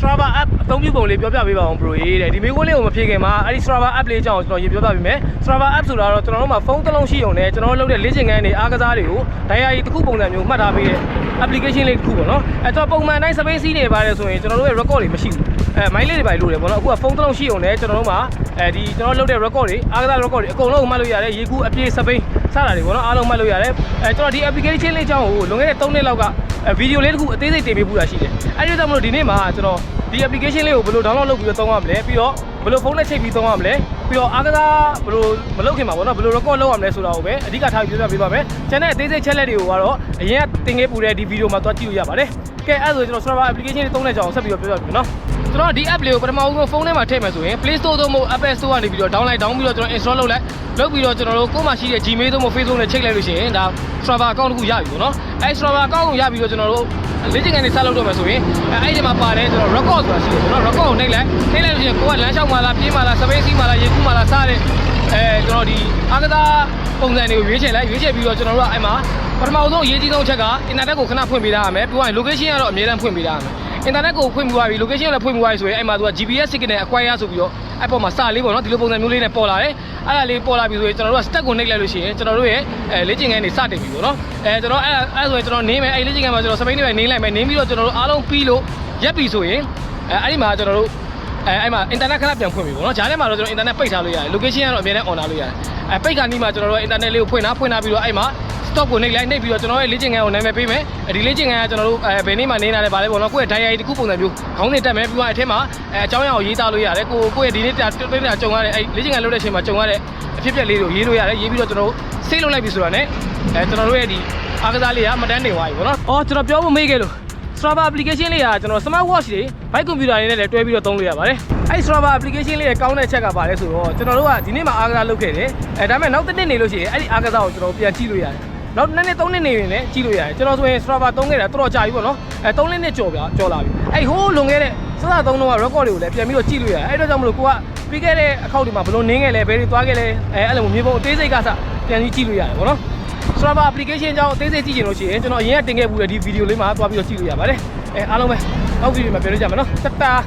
Strava app အသုံးပြုပုံလေးပြောပြပေးပါအောင် bro ရေးတဲ့ဒီမေးခွန်းလေးကိုမဖြေခင်မှာအဲ့ဒီ Strava app လေးအကြောင်းကျွန်တော်ရေးပြောပြပေးမယ် Strava app ဆိုတာတော့ကျွန်တော်တို့မှာဖုန်းတစ်လုံးရှိုံနဲ့ကျွန်တော်တို့လုပ်တဲ့လေ့ကျင့်ခန်းတွေအားကစားတွေကိုဒိုင်ယာရီတစ်ခုပုံစံမျိုးမှတ်ထားပေးတဲ့ application လေးတစ်ခုပေါ့နော်အဲ့တော့ပုံမှန်တိုင်း space စီးနေပါတယ်ဆိုရင်ကျွန်တော်တို့ရဲ့ record တွေမရှိဘူးအဲ mouse လေးတွေပါလို့တယ်ပေါ့နော်အခုကဖုန်းတစ်လုံးရှိုံနဲ့ကျွန်တော်တို့မှာအဲဒီကျွန်တော်တို့လုပ်တဲ့ record တွေအားကစား record တွေအကုန်လုံးမှတ်လို့ရတယ်ရေကူးအပြေး space စတာတွေပေါ့နော်အားလုံးမှတ်လို့ရတယ်အဲကျွန်တော်ဒီ application လေးအကြောင်းကိုလွန်ခဲ့တဲ့3နှစ်လောက်က ဗီဒီယိုလေးတစ်ခုအသေးစိတ်တင်ပေးပူတာရှိတယ်အဲ့ဒီကြောင့်မလို့ဒီနေ့မှာကျွန်တော်ဒီ application လေးကိုဘယ်လို download လုပ်ပြီးတော့သုံးရမလဲပြီးတော့ဘယ်လိုဖုန်းနဲ့ချိတ်ပြီးသုံးရမလဲပြီးတော့အားကစားဘယ်လိုမလုပ်ခင်မှာပေါ့နော်ဘယ်လို record လုပ်ရမလဲဆိုတာကိုပဲအဓိကထားပြီးပြောပြပေးပါမယ်။ channel အသေးစိတ် channel တွေကိုကတော့အရင်ကတင်ခဲ့ပူတဲ့ဒီဗီဒီယိုမှာသွားကြည့်လို့ရပါတယ်။ကဲအဲ့ဒါဆိုကျွန်တော် server application လေးသုံးတဲ့ကြောင်းဆက်ပြီးတော့ပြောပြပေးမယ်နော်။ ကျွန်တော်ဒီ app လေးကိုပထမဆုံးဖုန်းထဲမှာထည့်မယ်ဆိုရင် Play Store သို့မဟုတ် Apple Store ကနေပြီးတော့ download တောင်းပြီးတော့ကျွန်တော် install လုပ်လိုက်လုပ်ပြီးတော့ကျွန်တော်တို့ကိုယ်မှာရှိတဲ့ Gmail သို့မဟုတ် Facebook နဲ့ချိတ်လိုက်လို့ရှိရင်ဒါ server account တစ်ခုရပြီပေါ့နော်။အဲ server account ကိုရပြီးတော့ကျွန်တော်တို့လေ့ကျင့်ခန်းတွေဆက်လုပ်တော့မယ်ဆိုရင်အဲအဲ့ဒီမှာပါတယ်ကျွန်တော် record ဆိုတာရှိတယ်ကျွန်တော် record ကိုနှိပ်လိုက်နှိပ်လိုက်လို့ရှိရင်ကိုကလမ်းလျှောက်မှလားပြေးမှလား space စီးမှလားရေကူးမှလားစတဲ့အဲကျွန်တော်ဒီအားကစားပုံစံတွေကိုရွေးချယ်လိုက်ရွေးချယ်ပြီးတော့ကျွန်တော်တို့ကအဲ့မှာပထမဆုံးအရေးကြီးဆုံးအချက်က internet ကိုခဏဖွင့်ပေးထားရမယ်ပြီးတော့ location ကတော့အမြဲတမ်းဖွင့်ပေးထားရမယ် internet ကိုဖွင့်ပြီးသွားပြီ location ကိုလည်းဖွင့်ပြီးသွားပြီဆိုရင်အဲ့မှာသူက GPS signal acquire ဆိုပြီးတော့အဲ့ပေါ်မှာစာလေးပေါ့နော်ဒီလိုပုံစံမျိုးလေးနဲ့ပေါ်လာတယ်အဲ့ဒါလေးပေါ်လာပြီဆိုရင်ကျွန်တော်တို့က stack ကိုနှိပ်လိုက်လို့ရှိရင်ကျွန်တော်တို့ရဲ့အဲလေ့ကျင့်ခန်းတွေစတင်ပြီပေါ့နော်အဲကျွန်တော်အဲ့အဲ့ဆိုရင်ကျွန်တော်နေမယ်အဲ့လေ့ကျင့်ခန်းမှာကျွန်တော်စပိန်တွေပဲနေလိုက်မယ်နေပြီးတော့ကျွန်တော်တို့အားလုံးပြီးလို့ရက်ပြီဆိုရင်အဲအဲ့ဒီမှာကျွန်တော်တို့အဲအဲ့မှာ internet ခဏပြန်ဖွင့်ပြီပေါ့နော်ဂျားထဲမှာတော့ကျွန်တော် internet ပိတ်ထားလို့ရတယ် location ကတော့အမြဲတမ်း on ထားလို့ရတယ်အဲပိတ်ကနီးမှာကျွန်တော်တို့ internet လေးကိုဖွင့်ထားဖွင့်ထားပြီးတော့အဲ့မှာ stop ကိုနှိပ်လိုက်နှိပ်ပြီးတော့ကျွန်တော်ရဲ့လေ့ကျင့်ခန်းကိုနာမည်ပေးမယ်ဒီလေ့ကျင့်ခန်းကကျွန်တော်တို့အဲဘယ်နေ့မှနေနေတယ်ဗာလဲပေါ့နော်ကိုယ့်ရဲ့ diary တစ်ခုပုံစံမျိုးခေါင်းစဉ်တက်မယ်ပြီးတော့အဲ့ထဲမှာအဲအကြောင်းအရာကိုရေးသားလို့ရတယ်ကိုကိုယ့်ရဲ့ဒီနေ့တာတွင်းတာကြုံရတဲ့အဲလေ့ကျင့်ခန်းလုပ်တဲ့အချိန်မှာကြုံရတဲ့အဖြစ်အပျက်လေးတွေကိုရေးလို့ရတယ်ရေးပြီးတော့ကျွန်တော်တို့ save လုပ်လိုက်ပြီဆိုတာနဲ့အဲကျွန်တော်တို့ရဲ့ဒီအားကစားလေးကမတန်းနေသွားပြီပေါ့နော်အော်ကျွန်တော်ပြောဖို့မေးခဲ့လို့ Strava application လေးကကျွန်တော် smart watch တွေ bike computer တွေနဲ့လည်းတွဲပြီးတော့သုံးလို့ရပါတယ်။အဲဒီ Strava application လေးရဲ့ကောင်းတဲ့ချက်ကပါလဲဆိုတော့ကျွန်တော်တို့ကဒီနေ့မှအားကစားလုပ်ခဲ့တယ်။အဲဒါပေမဲ့နောက်တစ်နေ့နေလို့ရှိရင်အဲ့ဒီအားကစားကိုကျွန်တော်ပြန်ကြည့်လို့ရတယ်။ နောက်နှစ်နှစ်သုံးနှစ်နေရင်လည်းကြည့်လို့ရတယ်။ကျွန်တော်ဆိုရင် Strava သုံးခဲ့တာတော်တော်ကြာပြီပေါ့နော်။အဲသုံးနှစ်နှစ်ကြော်ပြကြော်လာပြီ။အဲ့ဟိုးလွန်ခဲ့တဲ့စစသုံးတော့ record တွေကိုလည်းပြန်ပြီးတော့ကြည့်လို့ရတယ်။အဲ့တော့ကြောင့်မလို့ကိုကပြီးခဲ့တဲ့အခောက်တွေမှာဘယ်လိုနင်းခဲ့လဲဘယ်တွေသွားခဲ့လဲအဲအဲ့လိုမျိုးမြေပုံအသေးစိတ်ကစပြန်ပြီးကြည့်လို့ရတယ်ပေါ့နော်။ Strava application ကြောင့်အသေးစိတ်ကြည့်ချင်လို့ရှိရင်ကျွန်တော်အရင်ကတင်ခဲ့ပူတဲ့ဒီဗီဒီယိုလေးမှာသွားပြီးတော့ကြည့်လို့ရပါတယ်။အဲအားလုံးပဲနောက်ဗီဒီယိုမှာပြန်လို့ကြမယ်နော်။တတား